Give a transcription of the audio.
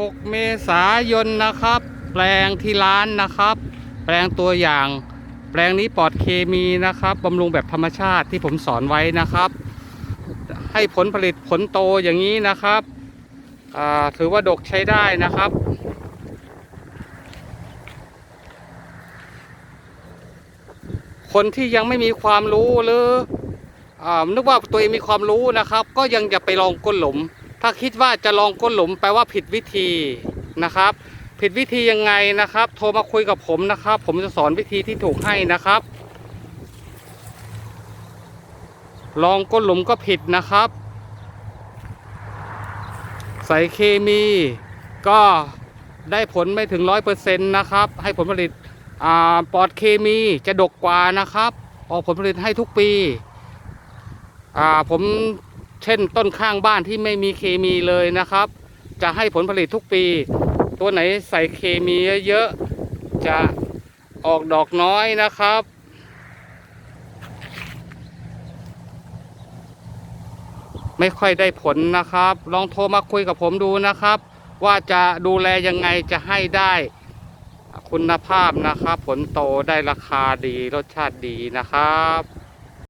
6 เมษายนนะครับ แปลงที่ร้านนะครับ แปลงตัวอย่าง แปลงนี้ปลอดเคมีนะครับบำรุงแบบธรรมชาติที่ผมสอนไว้นะครับ ให้ผลผลิตผลโตอย่างนี้นะครับถือว่าดกใช้ได้นะครับคนที่ยังไม่มีความรู้หรืออนึกว่าตัวเองมีความรู้นะครับ ก็ยังจะไปลองก้นหลุม ถ้าคิดว่าจะลองก้นหลุมแปลว่าผิดวิธีนะครับ ผิดวิธียังไงนะครับ โทรมาคุยกับผมนะครับ ผมจะสอนวิธีที่ถูกให้นะครับ ลองก้นหลุมก็ผิดนะครับ ใส่เคมีก็ได้ผลไม่ถึงร้อยเปอร์เซ็นต์นะครับ ให้ผลผลิตปลอดเคมีจะดกกว่านะครับ ออกผลผลิตให้ทุกปีผม เช่นต้นข้างบ้านที่ไม่มีเคมีเลยนะครับ จะให้ผลผลิตทุกปี ตัวไหนใส่เคมีเยอะๆจะออกดอกน้อยนะครับ ไม่ค่อยได้ผลนะครับ ลองโทรมาคุยกับผมดูนะครับ ว่าจะดูแลยังไงจะให้ได้คุณภาพนะครับ ผลโตได้ราคาดีรสชาติดีนะครับ